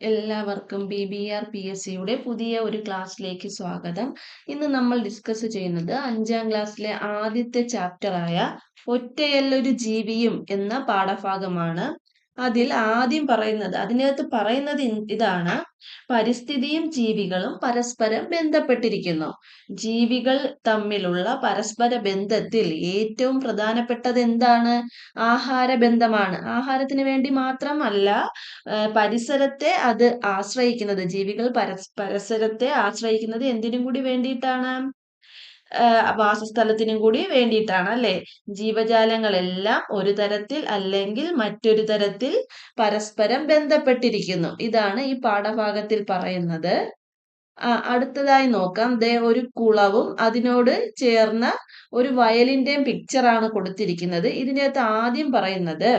എല്ലാവർക്കും B B R P S സിയുടെ പുതിയ ഒരു ക്ലാസ്സിലേക്ക് സ്വാഗതം. ഇന്ന് നമ്മൾ ഡിസ്കസ് ചെയ്യുന്നത് അഞ്ചാം ക്ലാസ്സിലെ ആദ്യത്തെ ചാപ്റ്ററായ ഒറ്റയല്ലൊരു ജീവിയും എന്ന പാഠഭാഗമാണ്. അതിൽ ആദ്യം പറയുന്നത് അതിനകത്ത് പറയുന്നത് ഇതാണ്. പരിസ്ഥിതിയും ജീവികളും പരസ്പരം ബന്ധപ്പെട്ടിരിക്കുന്നു. ജീവികൾ തമ്മിലുള്ള പരസ്പര ബന്ധത്തിൽ ഏറ്റവും പ്രധാനപ്പെട്ടത് എന്താണ്? ആഹാര ബന്ധമാണ്. ആഹാരത്തിന് വേണ്ടി മാത്രമല്ല പരിസരത്തെ അത് ആശ്രയിക്കുന്നത്. ജീവികൾ പരസ് പരിസരത്തെ ആശ്രയിക്കുന്നത് എന്തിനും കൂടി വേണ്ടിയിട്ടാണ്? വാസസ്ഥലത്തിനും കൂടി വേണ്ടിയിട്ടാണ് അല്ലെ? ജീവജാലങ്ങളെല്ലാം ഒരു തരത്തിൽ അല്ലെങ്കിൽ മറ്റൊരു തരത്തിൽ പരസ്പരം ബന്ധപ്പെട്ടിരിക്കുന്നു. ഇതാണ് ഈ പാഠഭാഗത്തിൽ പറയുന്നത്. അടുത്തതായി നോക്കാം. ദേ ഒരു കുളവും അതിനോട് ചേർന്ന ഒരു വയലിന്റെയും പിക്ചറാണ് കൊടുത്തിരിക്കുന്നത്. ഇതിനകത്ത് ആദ്യം പറയുന്നത്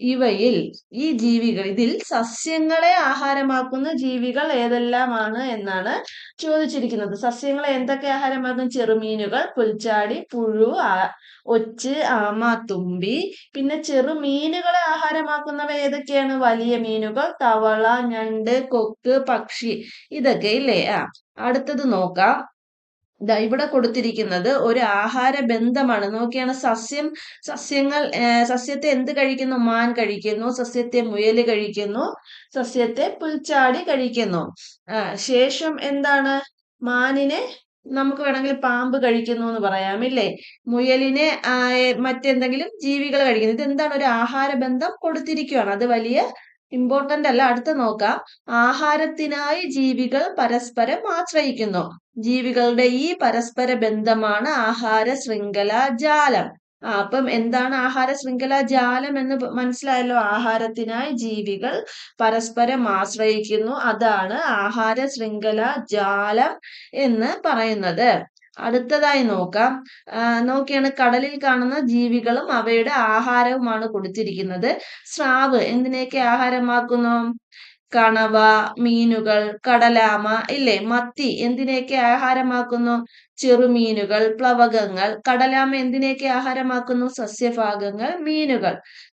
ഇവയിൽ ഈ ജീവികൾ ഇതിൽ സസ്യങ്ങളെ ആഹാരമാക്കുന്ന ജീവികൾ ഏതെല്ലാമാണ് എന്നാണ് ചോദിച്ചിരിക്കുന്നത്. സസ്യങ്ങളെ എന്തൊക്കെ ആഹാരമാക്കുന്ന? ചെറുമീനുകൾ പുൽച്ചാടി പുഴു ഒച്ച് ആമ തുമ്പി. പിന്നെ ചെറുമീനുകളെ ആഹാരമാക്കുന്നവ ഏതൊക്കെയാണ്? വലിയ മീനുകൾ തവള ഞണ്ട് കൊക്ക് പക്ഷി. ഇതൊക്കെ ഇല്ലേ? ആ അടുത്തത് നോക്കാം. ഇവിടെ കൊടുത്തിരിക്കുന്നത് ഒരു ആഹാര ബന്ധമാണ്. നോക്കിയാണ് സസ്യം സസ്യങ്ങൾ സസ്യത്തെ എന്ത് കഴിക്കുന്നു? മാൻ കഴിക്കുന്നു. സസ്യത്തെ മുയൽ കഴിക്കുന്നു. സസ്യത്തെ പുൽച്ചാടി കഴിക്കുന്നു. ശേഷം എന്താണ്? മാനിനെ നമുക്ക് വേണമെങ്കിൽ പാമ്പ് കഴിക്കുന്നു എന്ന് പറയാം ഇല്ലേ? മുയലിനെ മറ്റെന്തെങ്കിലും ജീവികൾ കഴിക്കുന്നു. ഇത് എന്താണ് ഒരു ആഹാര ബന്ധം കൊടുത്തിരിക്കുകയാണ് അത് വലിയ ഇമ്പോർട്ടന്റ് അല്ല. അടുത്ത നോക്കാം. ആഹാരത്തിനായി ജീവികൾ പരസ്പരം ആശ്രയിക്കുന്നു. ജീവികളുടെ ഈ പരസ്പര ബന്ധമാണ് ആഹാര ശൃംഖല ജാലം. ആ, അപ്പം എന്താണ് ആഹാര ശൃംഖല ജാലം എന്ന് മനസ്സിലായല്ലോ? ആഹാരത്തിനായി ജീവികൾ പരസ്പരം ആശ്രയിക്കുന്നു. അതാണ് ആഹാര ശൃംഖല ജാലം എന്ന് പറയുന്നത്. അടുത്തതായി നോക്കാം. നോക്കിയാണ് കടലിൽ കാണുന്ന ജീവികളും അവയുടെ ആഹാരവുമാണ് കൊടുത്തിരിക്കുന്നത്. സ്രാവ് എന്തിനെയൊക്കെ ആഹാരമാക്കുന്നു? കണവ മീനുകൾ കടലാമ ഇല്ലേ? മത്തി എന്തിനെയൊക്കെ ആഹാരമാക്കുന്നു? ചെറുമീനുകൾ പ്ലവകങ്ങൾ കടലാമ എന്തിനെയൊക്കെ ആഹാരമാക്കുന്നു? സസ്യഭാഗങ്ങൾ മീനുകൾ.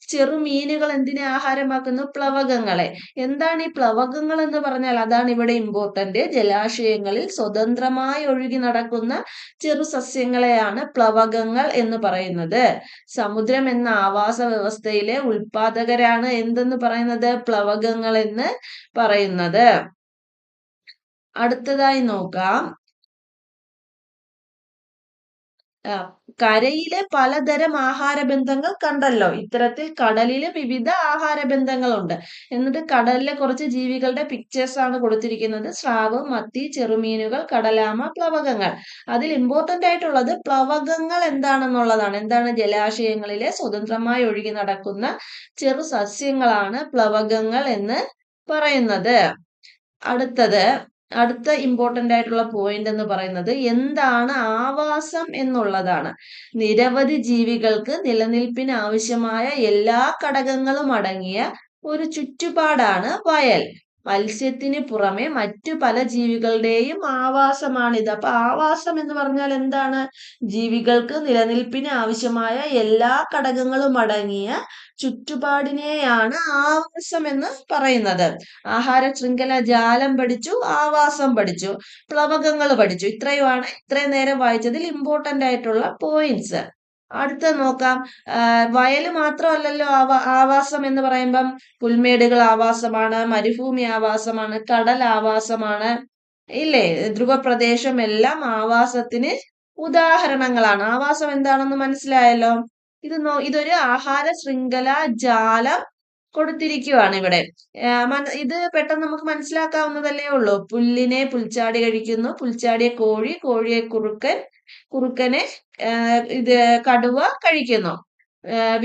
ചെറുമീനുകൾ എന്തിനെ ആഹാരമാക്കുന്നു? പ്ലവകങ്ങളെ. എന്താണ് ഈ പ്ലവകങ്ങൾ എന്ന് പറഞ്ഞാൽ? അതാണ് ഇവിടെ ഇമ്പോർട്ടന്റ് ജലാശയങ്ങളിൽ സ്വതന്ത്രമായി ഒഴുകി നടക്കുന്ന ചെറു സസ്യങ്ങളെയാണ് പ്ലവകങ്ങൾ എന്ന് പറയുന്നത്. സമുദ്രം എന്ന ആവാസ വ്യവസ്ഥയിലെ ഉൽപാദകരാണ് എന്തെന്ന് പറയുന്നത്? പ്ലവകങ്ങൾ എന്ന് പറയുന്നത്. അടുത്തതായി നോക്കാം. കരയിലെ പലതരം ആഹാര ബന്ധങ്ങൾ കണ്ടല്ലോ. ഇത്തരത്തിൽ കടലിലെ വിവിധ ആഹാര ബന്ധങ്ങളുണ്ട് എന്നിട്ട് കടലിലെ കുറച്ച് ജീവികളുടെ പിക്ചേഴ്സ് ആണ് കൊടുത്തിരിക്കുന്നത്. സ്രാവ് മത്തി ചെറുമീനുകൾ കടലാമ പ്ലവകങ്ങൾ. അതിൽ ഇമ്പോർട്ടന്റ് ആയിട്ടുള്ളത് പ്ലവകങ്ങൾ എന്താണെന്നുള്ളതാണ്. എന്താണ് ജലാശയങ്ങളിലെ സ്വതന്ത്രമായി ഒഴുകി നടക്കുന്ന ചെറു സസ്യങ്ങളാണ് പ്ലവകങ്ങൾ എന്ന് പറയുന്നത്. അടുത്തത് അടുത്ത ഇമ്പോർട്ടന്റ് ആയിട്ടുള്ള പോയിന്റ് എന്ന് പറയുന്നത് എന്താണ് ആവാസം എന്നുള്ളതാണ്. നിരവധി ജീവികൾക്ക് നിലനിൽപ്പിന് ആവശ്യമായ എല്ലാ ഘടകങ്ങളും അടങ്ങിയ ഒരു ചുറ്റുപാടാണ് വയൽ. മത്സ്യത്തിന് പുറമെ മറ്റു പല ജീവികളുടെയും ആവാസമാണിത്. അപ്പൊ ആവാസം എന്ന് പറഞ്ഞാൽ എന്താണ്? ജീവികൾക്ക് നിലനിൽപ്പിന് ആവശ്യമായ എല്ലാ ഘടകങ്ങളും അടങ്ങിയ ചുറ്റുപാടിനെയാണ് ആവാസം എന്ന് പറയുന്നത്. ആഹാര ശൃംഖല ജാലം പഠിച്ചു ആവാസം പഠിച്ചു പ്ലവകങ്ങൾ പഠിച്ചു. ഇത്രയുമാണ് ഇത്രയും നേരം വായിച്ചതിൽ ഇമ്പോർട്ടന്റ് ആയിട്ടുള്ള പോയിന്റ്സ് അടുത്ത നോക്കാം. വയൽ മാത്രമല്ലല്ലോ ആവാ ആവാസം എന്ന് പറയുമ്പം പുൽമേടുകൾ ആവാസമാണ് മരുഭൂമി ആവാസമാണ് കടൽ ആവാസമാണ്. ഇല്ലേ? ധ്രുവപ്രദേശം എല്ലാം ആവാസത്തിന് ഉദാഹരണങ്ങളാണ്. ആവാസം എന്താണെന്ന് മനസ്സിലായല്ലോ? ഇത് നോ ഇതൊരു ആഹാര ശൃംഖല ജാലം കൊടുത്തിരിക്കുവാണ് ഇവിടെ. ഇത് പെട്ടെന്ന് നമുക്ക് മനസ്സിലാക്കാവുന്നതല്ലേ ഉള്ളൂ. പുല്ലിനെ പുൽച്ചാടി കഴിക്കുന്നു. പുൽച്ചാടിയെ കോഴി കോഴിയെ കുറുക്കൻ കുറുക്കനെ ഇത് കടുവ കഴിക്കുന്നു.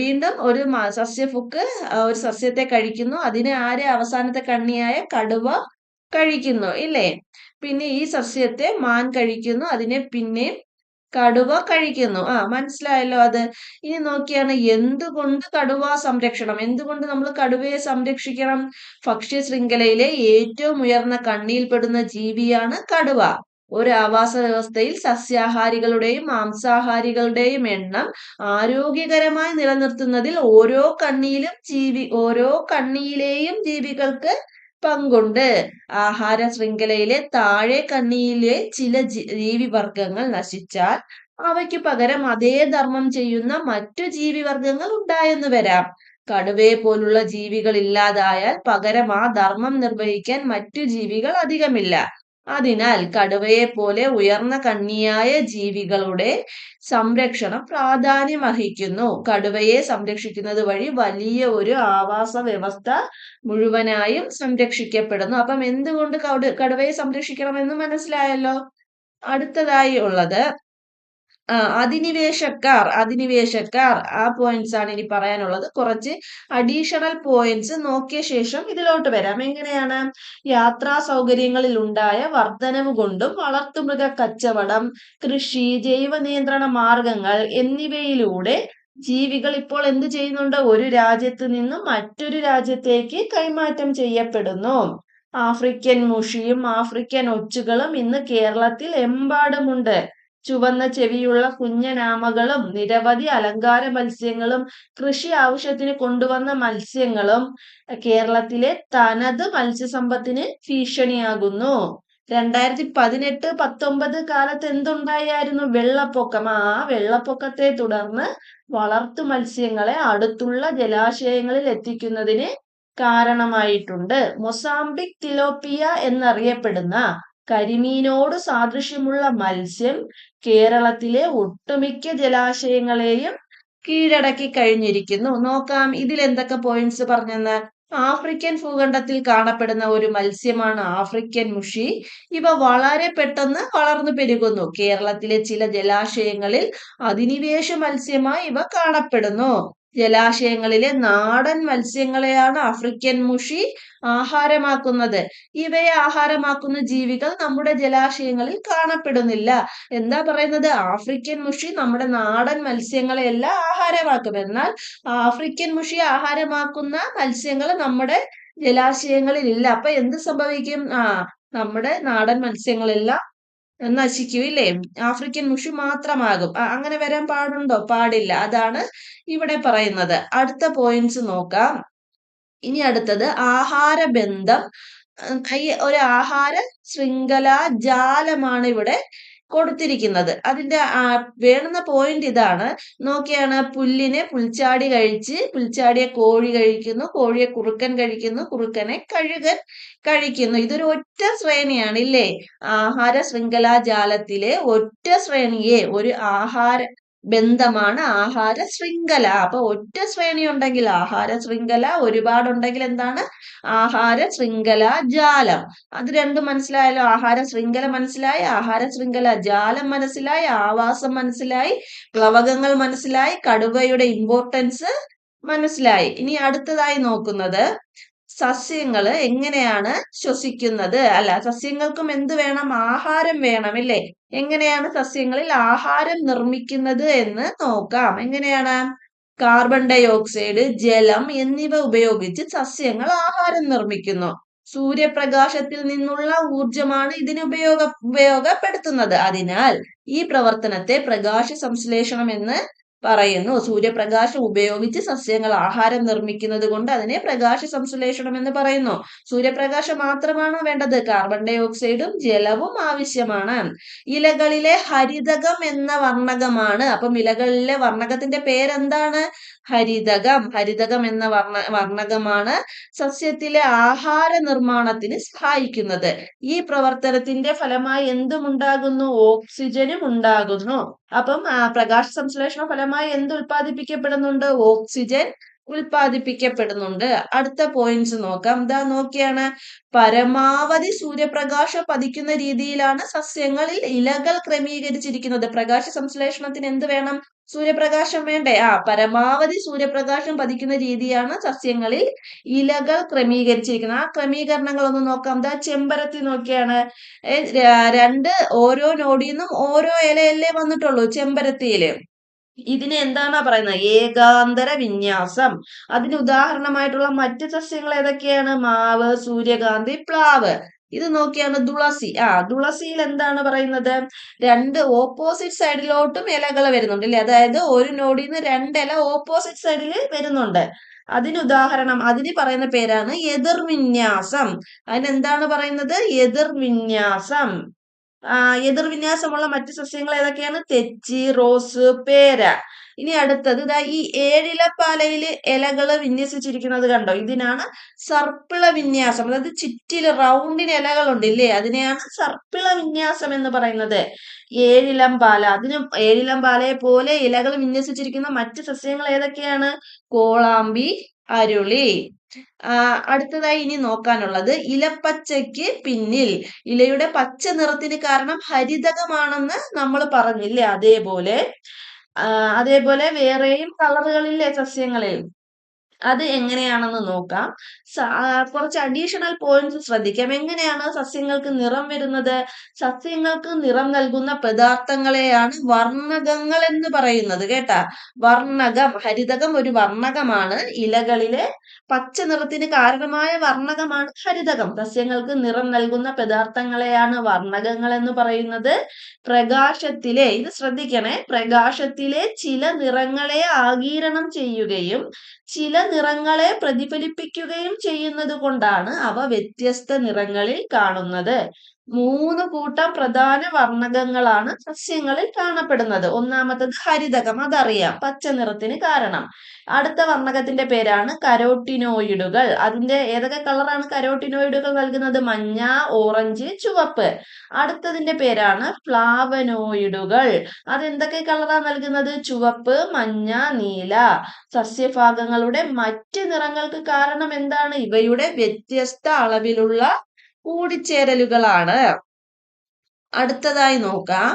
വീണ്ടും ഒരു സസ്യഫുക്ക് ഒരു സസ്യത്തെ കഴിക്കുന്നു. അതിനെ ആരെ അവസാനത്തെ കണ്ണിയായ കടുവ കഴിക്കുന്നു ഇല്ലേ? പിന്നെ ഈ സസ്യത്തെ മാൻ കഴിക്കുന്നു. അതിനെ പിന്നെയും കടുവ കഴിക്കുന്നു. ആ മനസ്സിലായല്ലോ അത്. ഇനി നോക്കിയാണ് എന്തുകൊണ്ട് കടുവ സംരക്ഷണം? എന്തുകൊണ്ട് നമ്മൾ കടുവയെ സംരക്ഷിക്കണം? ഭക്ഷ്യ ശൃംഖലയിലെ ഏറ്റവും ഉയർന്ന കണ്ണിയിൽപ്പെടുന്ന ജീവിയാണ് കടുവ. ഒരു ആവാസ വ്യവസ്ഥയിൽ സസ്യാഹാരികളുടെയും മാംസാഹാരികളുടെയും എണ്ണം ആരോഗ്യകരമായി നിലനിർത്തുന്നതിൽ ഓരോ കണ്ണിയിലും ജീവി ഓരോ കണ്ണിയിലെയും ജീവികൾക്ക് പങ്കുണ്ട് ആഹാര ശൃംഖലയിലെ താഴെ കണ്ണിയിലെ ചില ജീവിവർഗങ്ങൾ നശിച്ചാൽ അവയ്ക്ക് പകരം അതേ ധർമ്മം ചെയ്യുന്ന മറ്റു ജീവിവർഗങ്ങൾ ഉണ്ടായെന്ന് വരാം. കടുവയെ പോലുള്ള ജീവികൾ ഇല്ലാതായാൽ പകരം ആ ധർമ്മം നിർവഹിക്കാൻ മറ്റു ജീവികൾ അധികമില്ല. അതിനാൽ കടുവയെ പോലെ ഉയർന്ന കണ്ണിയായ ജീവികളുടെ സംരക്ഷണം പ്രാധാന്യം അർഹിക്കുന്നു. കടുവയെ സംരക്ഷിക്കുന്നത് വഴി വലിയ ഒരു ആവാസ വ്യവസ്ഥ മുഴുവനായും സംരക്ഷിക്കപ്പെടുന്നു. അപ്പം എന്തുകൊണ്ട് കടുവയെ സംരക്ഷിക്കണമെന്ന് മനസ്സിലായല്ലോ? അടുത്തതായി ഉള്ളത് അധിനിവേശക്കാർ അധിനിവേശക്കാർ ആ പോയിന്റ്സ് ആണ് ഇനി പറയാനുള്ളത്. കുറച്ച് അഡീഷണൽ പോയിന്റ്സ് നോക്കിയ ശേഷം ഇതിലോട്ട് വരാം. എങ്ങനെയാണ്? യാത്രാ സൗകര്യങ്ങളിൽ ഉണ്ടായ വർധനവ് കൊണ്ടും വളർത്തുമൃഗ കച്ചവടം കൃഷി ജൈവ നിയന്ത്രണ മാർഗങ്ങൾ എന്നിവയിലൂടെ ജീവികൾ ഇപ്പോൾ എന്ത് ചെയ്യുന്നുണ്ട്? ഒരു രാജ്യത്ത് നിന്നും മറ്റൊരു രാജ്യത്തേക്ക് കൈമാറ്റം ചെയ്യപ്പെടുന്നു. ആഫ്രിക്കൻ മുഷിയും ആഫ്രിക്കൻ ഒച്ചുകളും ഇന്ന് കേരളത്തിൽ എമ്പാടുമുണ്ട്. ചുവന്ന ചെവിയുള്ള കുഞ്ഞനാമകളും നിരവധി അലങ്കാര മത്സ്യങ്ങളും കൃഷി ആവശ്യത്തിന് കൊണ്ടുവന്ന മത്സ്യങ്ങളും കേരളത്തിലെ തനത് മത്സ്യസമ്പത്തിന് ഭീഷണിയാകുന്നു. രണ്ടായിരത്തി പതിനെട്ട് പത്തൊമ്പത് കാലത്ത് എന്തുണ്ടായായിരുന്നു വെള്ളപ്പൊക്കം? ആ വെള്ളപ്പൊക്കത്തെ തുടർന്ന് വളർത്തു മത്സ്യങ്ങളെ അടുത്തുള്ള ജലാശയങ്ങളിൽ എത്തിക്കുന്നതിന് കാരണമായിട്ടുണ്ട്. മൊസാംബിക് തിലോപ്പിയ എന്നറിയപ്പെടുന്ന കരിമീനോട് സാദൃശ്യമുള്ള മത്സ്യം കേരളത്തിലെ ഒട്ടുമിക്ക ജലാശയങ്ങളെയും കീഴടക്കി കഴിഞ്ഞിരിക്കുന്നു. നോക്കാം ഇതിൽ എന്തൊക്കെ പോയിന്റ്സ് പറഞ്ഞെന്ന്. ആഫ്രിക്കൻ ഭൂഖണ്ഡത്തിൽ കാണപ്പെടുന്ന ഒരു മത്സ്യമാണ് ആഫ്രിക്കൻ മുഷി. ഇവ വളരെ പെട്ടെന്ന് വളർന്നു പെരുകുന്നു. കേരളത്തിലെ ചില ജലാശയങ്ങളിൽ അധിനിവേശ മത്സ്യമായി ഇവ കാണപ്പെടുന്നു. ജലാശയങ്ങളിലെ നാടൻ മത്സ്യങ്ങളെയാണ് ആഫ്രിക്കൻ മുഷി ആഹാരമാക്കുന്നത്. ഇവയെ ആഹാരമാക്കുന്ന ജീവികൾ നമ്മുടെ ജലാശയങ്ങളിൽ കാണപ്പെടുന്നില്ല. എന്താ പറയുന്നത്? ആഫ്രിക്കൻ മുഷി നമ്മുടെ നാടൻ മത്സ്യങ്ങളെയെല്ലാം ആഹാരമാക്കും. എന്നാൽ ആഫ്രിക്കൻ മുഷി ആഹാരമാക്കുന്ന മത്സ്യങ്ങൾ നമ്മുടെ ജലാശയങ്ങളിൽ ഇല്ല. അപ്പൊ എന്ത് സംഭവിക്കും? ആ നമ്മുടെ നാടൻ മത്സ്യങ്ങളെല്ലാം നശിക്കൂല്ലേ? ആഫ്രിക്കൻ മുഷു മാത്രമാകും. അങ്ങനെ വരാൻ പാടുണ്ടോ? പാടില്ല. അതാണ് ഇവിടെ പറയുന്നത്. അടുത്ത പോയിന്റ്സ് നോക്കാം. ഇനി അടുത്തത് ആഹാര ബന്ധം ഒരു ആഹാര ശൃംഖല ജാലമാണ് ഇവിടെ കൊടുത്തിരിക്കുന്നത്. അതിന്റെ വേണുന്ന പോയിന്റ് ഇതാണ്. നോക്കിയാണ് പുല്ലിനെ പുൽച്ചാടി കഴിച്ച് പുൽച്ചാടിയെ കോഴി കഴിക്കുന്നു കോഴിയെ കുറുക്കൻ കഴിക്കുന്നു കുറുക്കനെ കഴുകൻ കഴിക്കുന്നു. ഇതൊരു ഒറ്റ ശ്രേണിയാണ് ഇല്ലേ? ആഹാര ശൃംഖലാ ജാലത്തിലെ ഒറ്റ ശ്രേണിയെ ഒരു ആഹാര ബന്ധമാണ് ആഹാര ശൃംഖല. അപ്പൊ ഒറ്റ ശ്രേണി ഉണ്ടെങ്കിൽ ആഹാര ശൃംഖല ഒരുപാടുണ്ടെങ്കിൽ എന്താണ്? ആഹാര ശൃംഖല ജാലം. അത് രണ്ടും മനസ്സിലായല്ലോ. ആഹാര ശൃംഖല മനസ്സിലായി ആഹാര ശൃംഖല ജാലം മനസ്സിലായി ആവാസം മനസ്സിലായി പ്ലവകങ്ങൾ മനസ്സിലായി കടുവയുടെ ഇമ്പോർട്ടൻസ് മനസ്സിലായി. ഇനി അടുത്തതായി നോക്കുന്നത് സസ്യങ്ങൾ എങ്ങനെയാണ് ശ്വസിക്കുന്നത്? അല്ല സസ്യങ്ങൾക്കും എന്ത് വേണം? ആഹാരം വേണം ഇല്ലേ? എങ്ങനെയാണ് സസ്യങ്ങളിൽ ആഹാരം നിർമ്മിക്കുന്നത് എന്ന് നോക്കാം. എങ്ങനെയാണ്? കാർബൺ ഡൈ ഓക്സൈഡ് ജലം എന്നിവ ഉപയോഗിച്ച് സസ്യങ്ങൾ ആഹാരം നിർമ്മിക്കുന്നു. സൂര്യപ്രകാശത്തിൽ നിന്നുള്ള ഊർജമാണ് ഇതിന് ഉപയോഗ ഉപയോഗപ്പെടുത്തുന്നത്. അതിനാൽ ഈ പ്രവർത്തനത്തെ പ്രകാശ സംശ്ലേഷണം എന്ന് പറയുന്നു. സൂര്യപ്രകാശം ഉപയോഗിച്ച് സസ്യങ്ങൾ ആഹാരം നിർമ്മിക്കുന്നത് കൊണ്ട് അതിനെ പ്രകാശ സംശ്ലേഷണം എന്ന് പറയുന്നു. സൂര്യപ്രകാശം മാത്രമാണ് വേണ്ടത്? കാർബൺ ഡൈ ഓക്സൈഡും ജലവും ആവശ്യമാണ്. ഇലകളിലെ ഹരിതകം എന്ന വർണകമാണ്. അപ്പം ഇലകളിലെ വർണകത്തിന്റെ പേരെന്താണ്? ഹരിതകം. ഹരിതകം എന്ന വർണ വർണകമാണ് സസ്യത്തിലെ ആഹാര നിർമ്മാണത്തിന് സഹായിക്കുന്നത്. ഈ പ്രവർത്തനത്തിന്റെ ഫലമായി എന്തുമുണ്ടാകുന്നു ഓക്സിജനും ഉണ്ടാകുന്നു. അപ്പം പ്രകാശ സംശ്ലേഷണ ഫലമായി എന്ത് ഉൽപ്പാദിപ്പിക്കപ്പെടുന്നുണ്ട്? ഓക്സിജൻ ഉൽപ്പാദിപ്പിക്കപ്പെടുന്നുണ്ട്. അടുത്ത പോയിന്റ്സ് നോക്കാം. ഇതാ നോക്കിയാണ്. പരമാവധി സൂര്യപ്രകാശം പതിക്കുന്ന രീതിയിലാണ് സസ്യങ്ങളിൽ ഇലകൾ ക്രമീകരിച്ചിരിക്കുന്നത്. പ്രകാശ സംശ്ലേഷണത്തിന് എന്ത് വേണം? സൂര്യപ്രകാശം വേണ്ടേ? ആ പരമാവധി സൂര്യപ്രകാശം പതിക്കുന്ന രീതിയാണ് സസ്യങ്ങളിൽ ഇലകൾ ക്രമീകരിച്ചിരിക്കുന്നത്. ആ ക്രമീകരണങ്ങൾ ഒന്ന് നോക്കാം. ദാ ചെമ്പരത്തി നോക്കിയാണ്. രണ്ട് ഓരോ നോടിന്നും ഓരോ ഇലയല്ലേ വന്നിട്ടുള്ളൂ ചെമ്പരത്തിയിൽ. ഇതിനെ എന്താണ് പറയുന്നത്? ഏകാന്തര വിന്യാസം. അതിന് ഉദാഹരണമായിട്ടുള്ള മറ്റ് സസ്യങ്ങൾ ഏതൊക്കെയാണ്? മാവ് സൂര്യകാന്തി പ്ലാവ്. ഇത് നോക്കിയാണ് തുളസി. ആ തുളസിയിൽ എന്താണ് പറയുന്നത്? രണ്ട് ഓപ്പോസിറ്റ് സൈഡിലോട്ടും ഇലകൾ വരുന്നുണ്ട് അല്ലേ? അതായത് ഒരു നോഡിൽ നിന്ന് രണ്ട് ഇല ഓപ്പോസിറ്റ് സൈഡിൽ വരുന്നുണ്ട്. അതിന് അതിനുദാഹരണം അതിന് പറയുന്ന പേരാണ് എതിർവിന്യാസം. അതിനെന്താണ് പറയുന്നത്? എതിർവിന്യാസം. ആ എതിർവിന്യാസമുള്ള മറ്റു സസ്യങ്ങൾ ഏതൊക്കെയാണ്? തെച്ചി റോസ് പേര. ഇനി അടുത്തത് ഇതാ ഈ ഏഴിലപ്പാലയിൽ ഇലകൾ വിന്യസിച്ചിരിക്കുന്നത് കണ്ടോ? ഇതിനാണ് സർപ്പിള വിന്യാസം. അതായത് ചുറ്റിൽ റൗണ്ടിന് ഇലകളുണ്ട് ഇല്ലേ? അതിനെയാണ് സർപ്പിള വിന്യാസം എന്ന് പറയുന്നത്. ഏഴിലം പാല അതിന് ഏഴിലം പാലയെ പോലെ ഇലകൾ വിന്യസിച്ചിരിക്കുന്ന മറ്റ് സസ്യങ്ങൾ ഏതൊക്കെയാണ്? കോളാമ്പി അരുളി. അടുത്തതായി ഇനി നോക്കാനുള്ളത് ഇലപ്പച്ചയ്ക്ക് പിന്നിൽ. ഇലയുടെ പച്ച നിറത്തിന് കാരണം ഹരിതകമാണെന്ന് നമ്മൾ പറഞ്ഞില്ലേ? അതേപോലെ അതേപോലെ വേറെയും കളറുകളിലെ സസ്യങ്ങളിൽ അത് എങ്ങനെയാണെന്ന് നോക്കാം. കുറച്ച് അഡീഷണൽ പോയിന്റ്സ് ശ്രദ്ധിക്കാം. എങ്ങനെയാണ് സസ്യങ്ങൾക്ക് നിറം വരുന്നത്? സസ്യങ്ങൾക്ക് നിറം നൽകുന്ന പദാർത്ഥങ്ങളെയാണ് വർണകങ്ങൾ എന്ന് പറയുന്നത് കേട്ടാ? വർണകം ഹരിതകം ഒരു വർണകമാണ്. ഇലകളിലെ പച്ച നിറത്തിന് കാരണമായ വർണകമാണ് ഹരിതകം. സസ്യങ്ങൾക്ക് നിറം നൽകുന്ന പദാർത്ഥങ്ങളെയാണ് വർണകങ്ങൾ എന്ന് പറയുന്നത്. പ്രകാശത്തിലെ ഇത് ശ്രദ്ധിക്കണേ. പ്രകാശത്തിലെ ചില നിറങ്ങളെ ആഗീരണം ചെയ്യുകയും ചില നിറങ്ങളെ പ്രതിഫലിപ്പിക്കുകയും ചെയ്യുന്നത് കൊണ്ടാണ് അവ വ്യത്യസ്ത നിറങ്ങളിൽ കാണുന്നത്. മൂന്ന് കൂട്ടം പ്രധാന വർണകങ്ങളാണ് സസ്യങ്ങളിൽ കാണപ്പെടുന്നത്. ഒന്നാമത്തത് ഹരിതകം അതറിയാം. പച്ച നിറത്തിന് കാരണം. അടുത്ത വർണകത്തിന്റെ പേരാണ് കരോട്ടിനോയിഡുകൾ. അതിന്റെ ഏതൊക്കെ കളറാണ് കരോട്ടിനോയിഡുകൾ നൽകുന്നത്? മഞ്ഞ ഓറഞ്ച് ചുവപ്പ്. അടുത്തതിന്റെ പേരാണ് ഫ്ലാവനോയിഡുകൾ അതെന്തൊക്കെ കളറാണ് നൽകുന്നത്? ചുവപ്പ് മഞ്ഞ നീല. സസ്യഭാഗങ്ങളുടെ മറ്റ് നിറങ്ങൾക്ക് കാരണം എന്താണ്? ഇവയുടെ വ്യത്യസ്ത അളവിലുള്ള കൂടിച്ചേരലുകളാണ്. അടുത്തതായി നോക്കാം.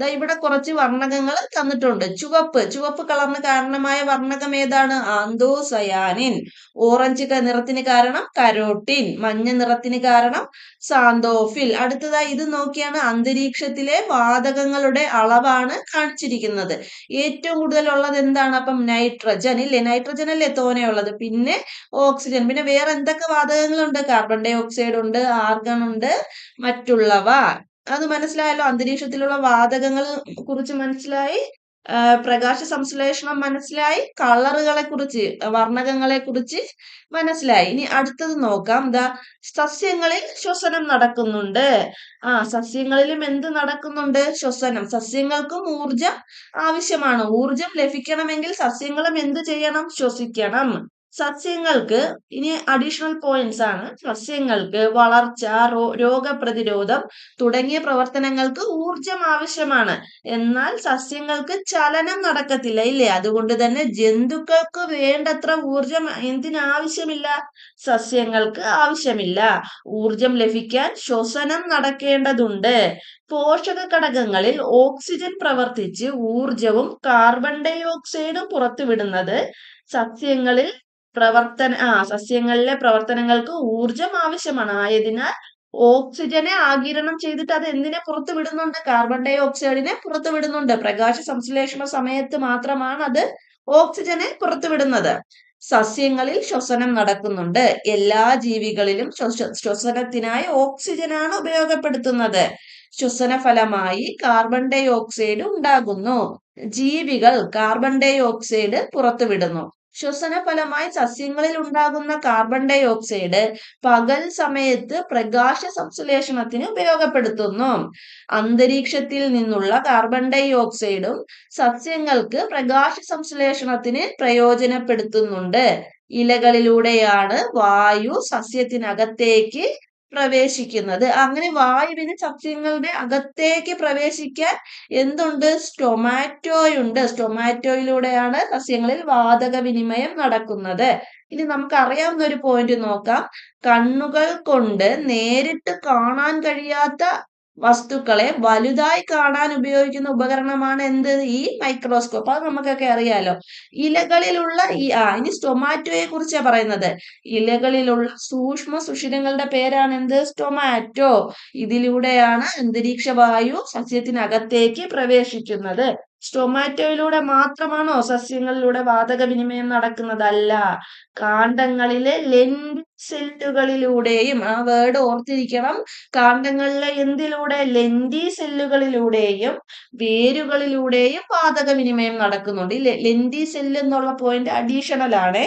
ദാ ഇവിടെ കുറച്ച് വർണകങ്ങൾ തന്നിട്ടുണ്ട്. ചുവപ്പ് ചുവപ്പ് കളറിന് കാരണമായ വർണകം ഏതാണ്? ആന്തോസയാനിൻ. ഓറഞ്ച് നിറത്തിന് കാരണം കരോട്ടിൻ. മഞ്ഞ നിറത്തിന് കാരണം സാന്തോഫിൽ. അടുത്തതായി ഇത് നോക്കിയാണ് അന്തരീക്ഷത്തിലെ വാതകങ്ങളുടെ അളവാണ് കാണിച്ചിരിക്കുന്നത്. ഏറ്റവും കൂടുതൽ ഉള്ളത് എന്താണ്? അപ്പം നൈട്രജൻ ഇല്ലേ? നൈട്രജൻ അല്ലേ തോനെയുള്ളത്? പിന്നെ ഓക്സിജൻ. പിന്നെ വേറെ എന്തൊക്കെ വാതകങ്ങളുണ്ട്? കാർബൺ ഡൈ ഓക്സൈഡ് ഉണ്ട് ആർഗൺ ഉണ്ട് മറ്റുള്ളവ. അത് മനസ്സിലായല്ലോ. അന്തരീക്ഷത്തിലുള്ള വാതകങ്ങൾ കുറിച്ച് മനസ്സിലായി. പ്രകാശ സംശ്ലേഷണം മനസ്സിലായി. കളറുകളെ കുറിച്ച് വർണകങ്ങളെ കുറിച്ച് മനസ്സിലായി. ഇനി അടുത്തത് നോക്കാം. എന്താ സസ്യങ്ങളിൽ ശ്വസനം നടക്കുന്നുണ്ട്. ആ സസ്യങ്ങളിലും എന്ത് നടക്കുന്നുണ്ട്? ശ്വസനം. സസ്യങ്ങൾക്കും ഊർജം ആവശ്യമാണ്. ഊർജം ലഭിക്കണമെങ്കിൽ സസ്യങ്ങളും എന്ത് ചെയ്യണം? ശ്വസിക്കണം. സസ്യങ്ങൾക്ക് ഇനി അഡീഷണൽ പോയിന്റ്സ് ആണ്. സസ്യങ്ങൾക്ക് വളർച്ച രോഗപ്രതിരോധം തുടങ്ങിയ പ്രവർത്തനങ്ങൾക്ക് ഊർജം ആവശ്യമാണ്. എന്നാൽ സസ്യങ്ങൾക്ക് ചലനം നടക്കത്തില്ല ഇല്ലേ? അതുകൊണ്ട് തന്നെ ജന്തുക്കൾക്ക് വേണ്ടത്ര ഊർജം എന്തിനാവശ്യമില്ല? സസ്യങ്ങൾക്ക് ആവശ്യമില്ല. ഊർജം ലഭിക്കാൻ ശ്വസനം നടക്കേണ്ടതുണ്ട്. പോഷക ഘടകങ്ങളിൽ ഓക്സിജൻ പ്രവർത്തിച്ച് ഊർജവും കാർബൺ ഡൈ ഓക്സൈഡും പുറത്തുവിടുന്നത് സസ്യങ്ങളിൽ പ്രവർത്തന ആ സസ്യങ്ങളിലെ പ്രവർത്തനങ്ങൾക്ക് ഊർജം ആവശ്യമാണ്. ആയതിനാൽ ഓക്സിജനെ ആകിരണം ചെയ്തിട്ട് അത് എന്തിനെ പുറത്തു വിടുന്നുണ്ട് കാർബൺ ഡൈ ഓക്സൈഡിനെ പുറത്തു വിടുന്നുണ്ട് പ്രകാശ സംശ്ലേഷണ സമയത്ത് മാത്രമാണ് അത് ഓക്സിജനെ പുറത്തു വിടുന്നത് സസ്യങ്ങളിൽ ശ്വസനം നടക്കുന്നുണ്ട്. എല്ലാ ജീവികളിലും ശ്വസനത്തിനായി ഓക്സിജനാണ് ഉപയോഗപ്പെടുത്തുന്നത്. ശ്വസന ഫലമായി കാർബൺ ഡൈ ഓക്സൈഡ് ഉണ്ടാകുന്നു. ജീവികൾ കാർബൺ ഡൈ ഓക്സൈഡ് പുറത്തുവിടുന്നു. ശ്വസന ഫലമായി സസ്യങ്ങളിൽ ഉണ്ടാകുന്ന കാർബൺ ഡൈ ഓക്സൈഡ് പകൽ സമയത്ത് പ്രകാശ സംശ്ലേഷണത്തിന് ഉപയോഗപ്പെടുത്തുന്നു. അന്തരീക്ഷത്തിൽ നിന്നുള്ള കാർബൺ ഡൈ ഓക്സൈഡും സസ്യങ്ങൾക്ക് പ്രകാശ സംശ്ലേഷണത്തിന് പ്രയോജനപ്പെടുത്തുന്നുണ്ട്. ഇലകളിലൂടെയാണ് വായു സസ്യത്തിനകത്തേക്ക് പ്രവേശിക്കുന്നത്. അങ്ങനെ വായുവിന് സസ്യങ്ങളുടെ അകത്തേക്ക് പ്രവേശിക്കാൻ എന്തുണ്ട്? സ്റ്റൊമാറ്റോയുണ്ട് സ്റ്റൊമാറ്റോയിലൂടെയാണ് സസ്യങ്ങളിൽ വാതക വിനിമയം നടക്കുന്നത്. ഇനി നമുക്ക് അറിയാവുന്ന ഒരു പോയിന്റ് നോക്കാം. കണ്ണുകൾ കൊണ്ട് നേരിട്ട് കാണാൻ കഴിയാത്ത വസ്തുക്കളെ വലുതായി കാണാൻ ഉപയോഗിക്കുന്ന ഉപകരണമാണ് എന്ത്? ഈ മൈക്രോസ്കോപ്പ് അത് നമുക്കൊക്കെ അറിയാലോ. ഇലകളിലുള്ള ഈ ആ ഇനി സ്റ്റൊമാറ്റോയെ കുറിച്ചാണ് പറയുന്നത്. ഇലകളിലുള്ള സൂക്ഷ്മ സുഷിരങ്ങളുടെ പേരാണ് എന്ത്? സ്റ്റൊമാറ്റോ ഇതിലൂടെയാണ് അന്തരീക്ഷ വായു സസ്യത്തിനകത്തേക്ക് പ്രവേശിക്കുന്നത്. സ്റ്റൊമാറ്റോയിലൂടെ മാത്രമാണോ സസ്യങ്ങളിലൂടെ വാതക വിനിമയം നടക്കുന്നതല്ല. കാണ്ഡങ്ങളിലെ ലെൻഡ് സെല്ലുകളിലൂടെയും ആ വേർഡ് ഓർത്തിരിക്കണം. കാന്തങ്ങളിലെ എന്തിലൂടെ? ലെന്തി സെല്ലുകളിലൂടെയും വേരുകളിലൂടെയും വാതക വിനിമയം നടക്കുന്നുണ്ട്. ഈ ലെന്തി സെല്ല് എന്നുള്ള പോയിന്റ് അഡീഷണൽ ആണ്.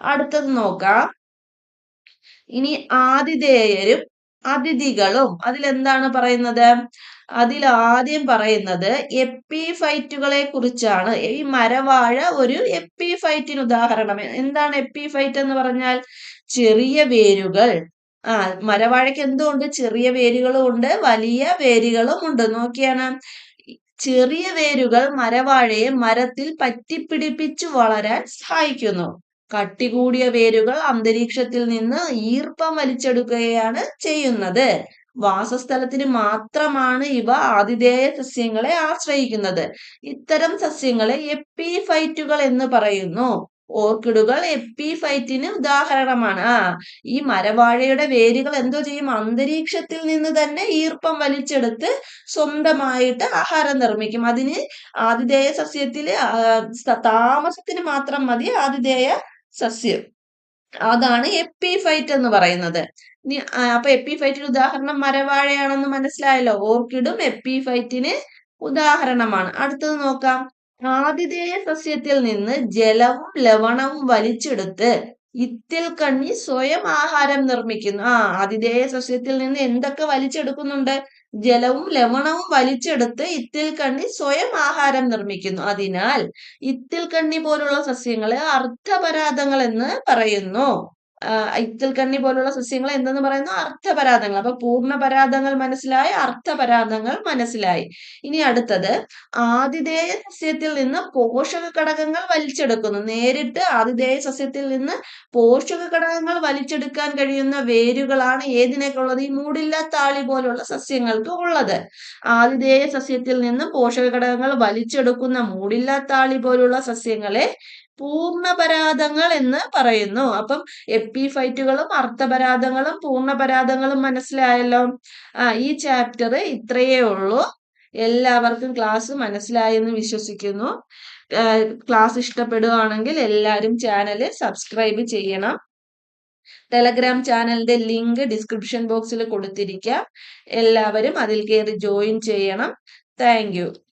അടുത്തത് നോക്കാം. ഇനി ആതിഥേയരും അതിഥികളും അതിലെന്താണ് പറയുന്നത്? അതിൽ ആദ്യം പറയുന്നത് എപ്പിഫൈറ്റുകളെ കുറിച്ചാണ് ഈ മരവാഴ ഒരു എപ്പിഫൈറ്റിന് ഉദാഹരണം. എന്താണ് എപ്പിഫൈറ്റ് എന്ന് പറഞ്ഞാൽ? ചെറിയ വേരുകൾ. ആ മരവാഴയ്ക്ക് എന്തുകൊണ്ട് ചെറിയ വേരുകളും ഉണ്ട് വലിയ വേരുകളും ഉണ്ട്. നോക്കിയാണ്. ചെറിയ വേരുകൾ മരവാഴയെ മരത്തിൽ പറ്റിപ്പിടിപ്പിച്ചു വളരാൻ സഹായിക്കുന്നു. കട്ടി കൂടിയ വേരുകൾ അന്തരീക്ഷത്തിൽ നിന്ന് ഈർപ്പം വലിച്ചെടുക്കുകയാണ് ചെയ്യുന്നത്. വാസസ്ഥലത്തിന് മാത്രമാണ് ഇവ ആതിഥേയ സസ്യങ്ങളെ ആശ്രയിക്കുന്നത്. ഇത്തരം സസ്യങ്ങളെ എപ്പിഫൈറ്റുകൾ എന്ന് പറയുന്നു. ഓർക്കിഡുകൾ എപ്പിഫൈറ്റിന് ഉദാഹരണമാണ്. ആ ഈ മരവാഴയുടെ വേരുകൾ എന്തോ ചെയ്യും? അന്തരീക്ഷത്തിൽ നിന്ന് തന്നെ ഈർപ്പം വലിച്ചെടുത്ത് സ്വന്തമായിട്ട് ആഹാരം നിർമ്മിക്കും. അതിന് ആതിഥേയ സസ്യത്തിൽ താമസത്തിന് മാത്രം മതി ആതിഥേയ സസ്യം. അതാണ് എപ്പിഫൈറ്റ് എന്ന് പറയുന്നത്. അപ്പൊ എപ്പിഫൈറ്റിന് ഉദാഹരണം മരവാഴയാണെന്ന് മനസ്സിലായല്ലോ. ഓർക്കിഡും എപ്പിഫൈറ്റിന് ഉദാഹരണമാണ്. അടുത്തത് നോക്കാം. ആതിഥേയ സസ്യത്തിൽ നിന്ന് ജലവും ലവണവും വലിച്ചെടുത്ത് ഇത്തിൽ കണ്ണി സ്വയം ആഹാരം നിർമ്മിക്കുന്നു. ആ ആതിഥേയ സസ്യത്തിൽ നിന്ന് എന്തൊക്കെ വലിച്ചെടുക്കുന്നുണ്ട്? ജലവും ലവണവും വലിച്ചെടുത്ത് ഇത്തിൽ കണ്ണി സ്വയം ആഹാരം നിർമ്മിക്കുന്നു. അതിനാൽ ഇത്തിൽ കണ്ണി പോലുള്ള സസ്യങ്ങളെ അർത്ഥപരാധങ്ങൾ എന്ന് പറയുന്നു. ഇത്തിൽക്കണ്ണി പോലുള്ള സസ്യങ്ങൾ എന്തെന്ന് പറയുന്നു? അർത്ഥപരാധങ്ങൾ അപ്പൊ പൂർണപരാധങ്ങൾ മനസ്സിലായി അർത്ഥപരാധങ്ങൾ മനസ്സിലായി. ഇനി അടുത്തത് ആതിഥേയ സസ്യത്തിൽ നിന്ന് പോഷക ഘടകങ്ങൾ വലിച്ചെടുക്കുന്നു. നേരിട്ട് ആതിഥേയ സസ്യത്തിൽ നിന്ന് പോഷക ഘടകങ്ങൾ വലിച്ചെടുക്കാൻ കഴിയുന്ന വേരുകളാണ് ഏതിനൊക്കെ ഉള്ളത് ഈ താളി പോലുള്ള സസ്യങ്ങൾക്ക് ഉള്ളത്. ആതിഥേയ സസ്യത്തിൽ നിന്ന് പോഷക ഘടകങ്ങൾ വലിച്ചെടുക്കുന്ന മൂടില്ലാത്താളി പോലുള്ള സസ്യങ്ങളെ പൂർണപരാധങ്ങൾ എന്ന് പറയുന്നു. അപ്പം എപ്പിഫൈറ്റുകളും അർത്ഥപരാധങ്ങളും പൂർണപരാധങ്ങളും മനസ്സിലായല്ലോ? ആ ഈ ചാപ്റ്റർ ഇത്രയേ ഉള്ളൂ. എല്ലാവർക്കും ക്ലാസ് മനസ്സിലായെന്ന് വിശ്വസിക്കുന്നു. ക്ലാസ് ഇഷ്ടപ്പെടുകയാണെങ്കിൽ എല്ലാവരും ചാനൽ സബ്സ്ക്രൈബ് ചെയ്യണം. ടെലഗ്രാം ചാനലിന്റെ ലിങ്ക് ഡിസ്ക്രിപ്ഷൻ ബോക്സിൽ കൊടുത്തിരിക്കാം. എല്ലാവരും അതിൽ കയറി ജോയിൻ ചെയ്യണം. താങ്ക്